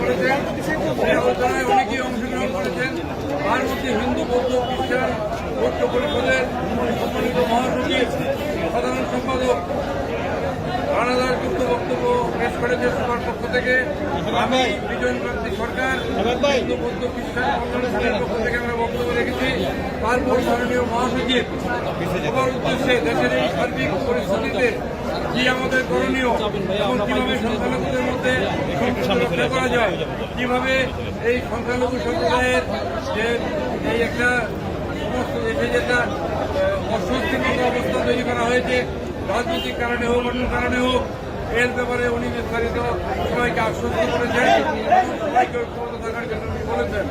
করেছেন অংশগ্রহণ করেছেন তার মধ্যে হিন্দু বৌদ্ধ খ্রিস্টান ঐক্য পরিষদের সম্মানিত মহাসচিব সাধারণ সম্পাদক রানাদার যুক্ত বক্তব্য পেশ করেছে সবার পক্ষ থেকে আমি সরকার হিন্দু বৌদ্ধ পক্ষ থেকে আমরা বক্তব্য রেখেছি তারপর মাননীয় মহাসচিব সবার উদ্দেশ্যে দেশের এই সার্বিক পরিস্থিতিতে কি আমাদের করণীয়। এবং কীভাবে সংখ্যালঘুদের মধ্যে রক্ষা করা যায় কীভাবে এই সংখ্যালঘু সম্প্রদায়ের যে এই একটা সমস্ত দেশে যেটা আহ, অবস্থা তৈরি করা হয়েছে রাজনৈতিক কারণে হোক অন্য কারণে হোক এর ব্যাপারে উনি বিস্তারিত সবাইকে আশ্বস্ত করেছেন এবং সবাইকে ঐক্যবদ্ধ থাকার জন্য উনি বলেছেন।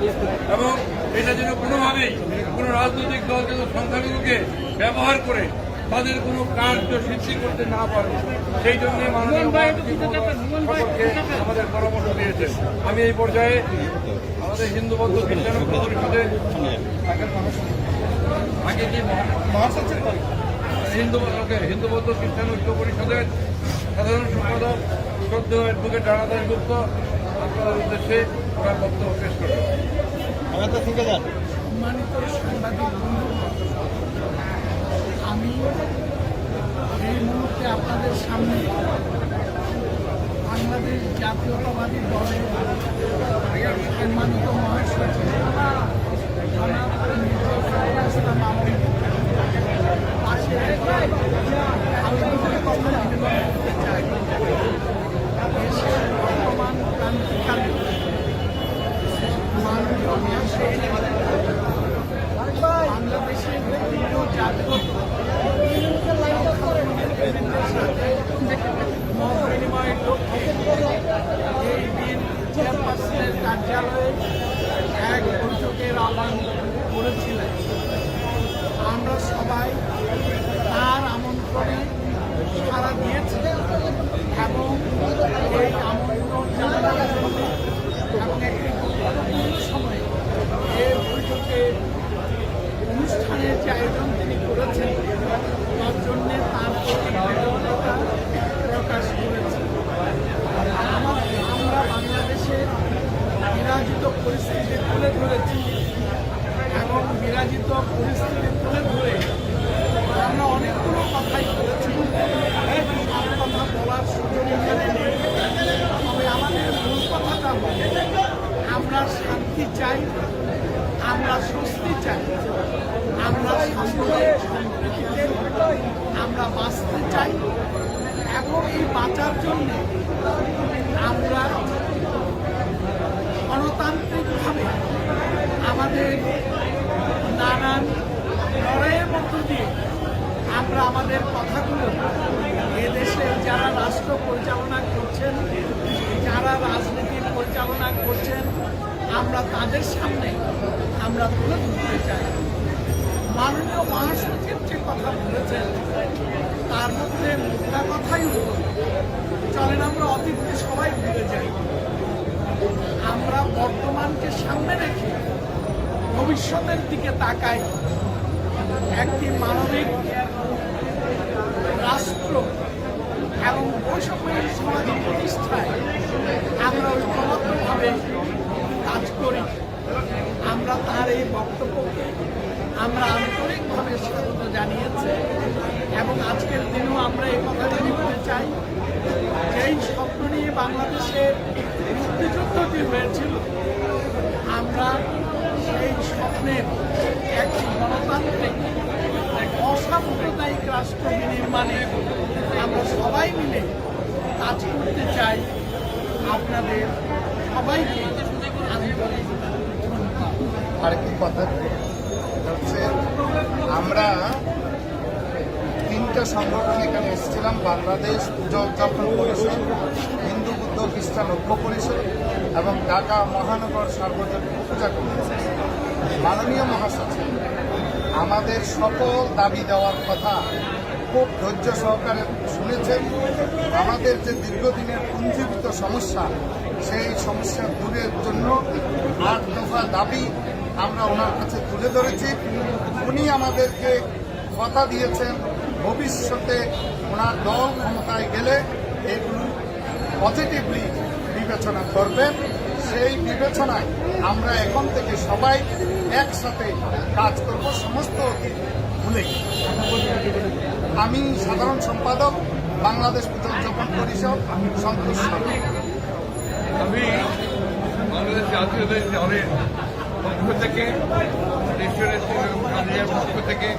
এবং এটা যেন কোনোভাবেই কোনো রাজনৈতিক দল যেন সংখ্যালঘুকে ব্যবহার করে তাদের কোনো কার্য সিদ্ধি করতে না পারে সেই জন্য মাননীয় আমাদের পরামর্শ দিয়েছেন। আমি এই পর্যায়ে আমাদের হিন্দু বৌদ্ধ খ্রিস্টান ঐক্য পরিষদের আগে যে মহাসচিব হিন্দু হিন্দু বৌদ্ধ খ্রিস্টান ঐক্য পরিষদের সাধারণ সম্পাদক সদ্য অ্যাডভোকেট রানাদাস গুপ্ত আপনাদের উদ্দেশ্যে ওরা বক্তব্য পেশ করবেন সম্মানিত সাংবাদিক বন্ধু এই মুহূর্তে আপনাদের সামনে বাংলাদেশ জাতীয়তাবাদী দলের সম্মানিত মহাসচিব জনাব মির্জা ফখরুল ইসলাম আলম পাশে রেখে আমি দুটি কথা নিবেদন করতে চাই দেশের বর্তমান ক্রান্তিকালে মাননীয় মহাসচিব বাংলাদেশের বিভিন্ন জাগ্রত নেতৃবৃন্দের সাথে মত বিনিময়ের লক্ষ্যে এই দিন চেয়ারপারসনের কার্যালয়ে এক বৈঠকের আহ্বান করেছিলেন আমরা তার আমন্ত্রণে সারা দিয়েছি এবং এই আমন্ত্রণ জানানোর এবং একটি গুরুত্বপূর্ণ সময়ে এই বৈঠকে অনুষ্ঠানের যে আয়োজন তিনি করেছেন তার জন্য তার প্রতি কৃতজ্ঞতা প্রকাশ করেছেন আমার আমরা বাংলাদেশের বিরাজিত পরিস্থিতি তুলে ধরেছি এবং বিরাজিত পরিস্থিতি তুলে ধরে আমরা অনেকগুলো কথাই বলেছি সব কথা বলার সুযোগ এখানে নেই তবে আমাদের মূল কথাটা হল আমরা শান্তি চাই আমরা স্বস্তি চাই আমরা সাম্প্রদায়িক সম্প্রীতিতে আমরা বাঁচতে চাই এবং এই বাঁচার জন্য আমরা গণতান্ত্রিকভাবে আমাদের নানান লড়াইয়ের মধ্য দিয়ে আমরা আমাদের কথাগুলো এদেশে যারা রাষ্ট্র পরিচালনা করছেন, যারা রাজনীতি পরিচালনা করছেন, আমরা তাদের সামনে আমরা তুলে ধরতে চাই। মাননীয় মহাসচিব যে কথা বলেছেন তার মধ্যে মুদ্রা কথাই চলেন আমরা অতীতকে সবাই ভুলে যাই। আমরা বর্তমানকে সামনে রেখে ভবিষ্যতের দিকে তাকাই। একটি মানবিক রাষ্ট্র এবং বৈষম্যের সমাজ প্রতিষ্ঠায় আমরা ঐক্যবদ্ধভাবে কাজ করি আমরা তার এই বক্তব্যকে আমরা আন্তরিকভাবে স্বাগত জানিয়েছি এবং আজকের দিনেও আমরা এই কথাটা বলতে চাই যেই স্বপ্ন নিয়ে বাংলাদেশের মুক্তিযুদ্ধটি হয়েছিল, আমরা সেই স্বপ্নের একটি গণতান্ত্রিক অসাম্প্রদায়িক রাষ্ট্র নির্মাণে আমরা সবাই মিলে কাজ করতে চাই। আপনাদের সবাইকে আন্তরিক আরেকটি কথা হচ্ছে, আমরা তিনটা সংগঠন এখানে এসেছিলাম, বাংলাদেশ পূজা উদযাপন পরিষদ, হিন্দু বুদ্ধ খ্রিস্টান ঐক্য পরিষদ এবং ঢাকা মহানগর সার্বজনীন পূজা কমিটি। মাননীয় মহাসচিব, আমাদের সকল দাবি দেওয়ার কথা খুব ধৈর্য সহকারে শুনেছেন। আমাদের যে দীর্ঘদিনের পুঞ্জীবিত সমস্যা, সেই সমস্যা দূরের জন্য আট দফা দাবি আমরা ওনার কাছে তুলে ধরেছি। উনি আমাদেরকে কথা দিয়েছেন। ভবিষ্যতে ওনার দল ক্ষমতায় গেলে এগুলো পজিটিভলি বিবেচনা করবেন। সেই বিবেচনায় আমরা এখন থেকে সবাই একসাথে কাজ করব, সমস্ত ভুলে আমি সাধারণ সম্পাদক, বাংলাদেশ উদযাপন পরিষদ, সন্তোষ আমি বাংলাদেশ জাতীয়তাবাদী দলের পক্ষ থেকে পক্ষ থেকে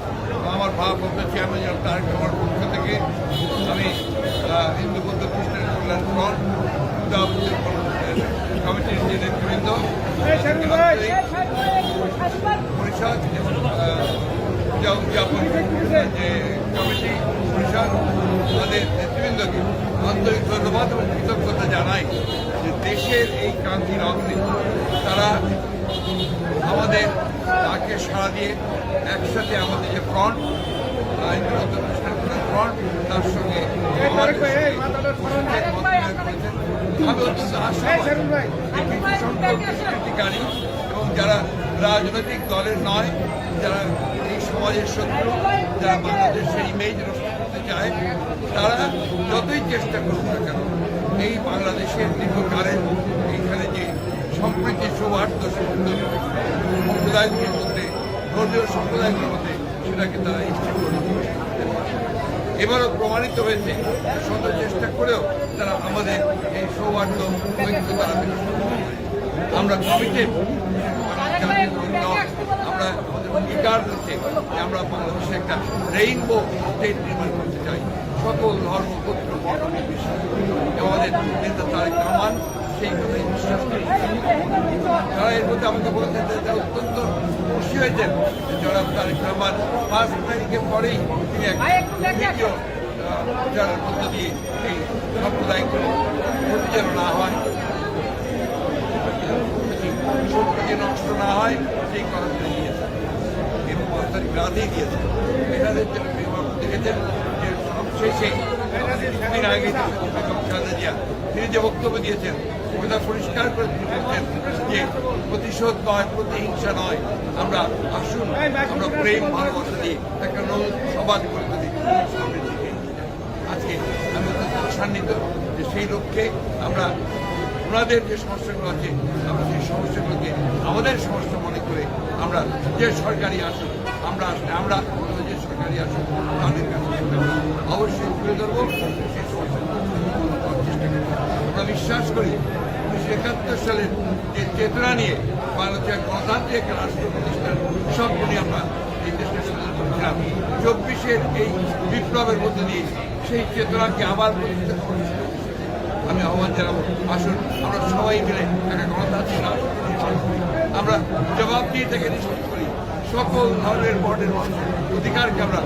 আমার ভারপ্রাপ্ত চেয়ারম্যান জনাব তারেক রহমানের পক্ষ থেকে আমি হিন্দু বৌদ্ধ খ্রিস্টান কল্যাণ কমিটির যে পরিষদ এবং যে কমিটি, পরিষদ তাদের নেতৃবৃন্দকে কৃতজ্ঞতা জানাই যে দেশের এই ক্রান্তির অগ্নি, তারা আমাদের তাকে সাড়া দিয়ে একসাথে আমাদের যে ফ্রন্ট ফ্রন্ট তার সঙ্গে আমি অত্যন্ত আশাবাদী এবং যারা রাজনৈতিক দলের নয় যারা এই সমাজের শত্রু যারা বাংলাদেশের ইমেজ নষ্ট করতে চায় তারা যতই চেষ্টা করুক না কেন এই বাংলাদেশের দীর্ঘকালের সম্প্রীতি সৌহার্দ্য সুন্দর সম্প্রদায়গুলোর মধ্যে, ধর্মীয় সম্প্রদায়গুলোর মধ্যে সেটাকে তারা ইচ্ছে করে এবারও প্রমাণিত হয়েছে, শত চেষ্টা করেও তারা আমাদের এই সৌহার্দ্য ঐক্য তারা আমরা কমিটেড আমরা আমাদের অঙ্গীকার রয়েছে যে আমরা বাংলাদেশে একটা রেইনবো স্টেট নির্মাণ করতে চাই। সকল ধর্ম নির্বিশেষে আমাদের নেতা তারেক রহমান সেই কথাই বিশ্বাস করি তারা এর মধ্যে আমাকে বলেছেন যে অত্যন্ত খুশি হয়েছেন যে জনাব তারেক রহমান পাঁচ তারিখের পরেই তিনি এক আহ, প্রচারের মধ্য দিয়ে এই সাম্প্রদায়িকগুলো ক্ষতি যেন না হয় সম্পত্তি নষ্ট না হয় সেই কথা দিয়েছেন এবং পাঁচ তারিখ রাতেই দিয়েছেন যে দেখেছেন জিয়া তিনি যে বক্তব্য দিয়েছেন, ওটা পরিষ্কার করে বলছেন যে প্রতিশোধ নয়, প্রতিহিংসা নয় আমরা আসুন, আমরা প্রেম, ভালোবাসা দিয়ে একটা নতুন সমাজ যাই। আজকে আমি অত্যন্ত যে সেই লক্ষ্যে আমরা ওনাদের যে সমস্যাগুলো আছে, আমরা সেই সমস্যাগুলোকে আমাদের সমস্যা মনে করে আমরা যে সরকারি আসুক, আমরা আসলে আমরা যে সরকারি আসুক, তাদের অবশ্যই তুলে ধরবো। আমরা বিশ্বাস করি, উনিশশো একাত্তর সালের যে চেতনা নিয়ে বাংলাদেশের গণতান্ত্রিক রাষ্ট্র প্রতিষ্ঠার স্বপ্ন নিয়ে আমরা এই দেশকে চব্বিশের এই বিপ্লবের মধ্যে দিয়ে সেই চেতনাকে আবার প্রতিষ্ঠা। আমি আহ্বান জানাব, আসুন, আমরা সবাই মিলে একটা গণতান্ত্রিক রাষ্ট্র আমরা জবাব দিয়ে থেকে নিশ্চিত করি, সকল ধর্মের বর্ণের অধিকারকে আমরা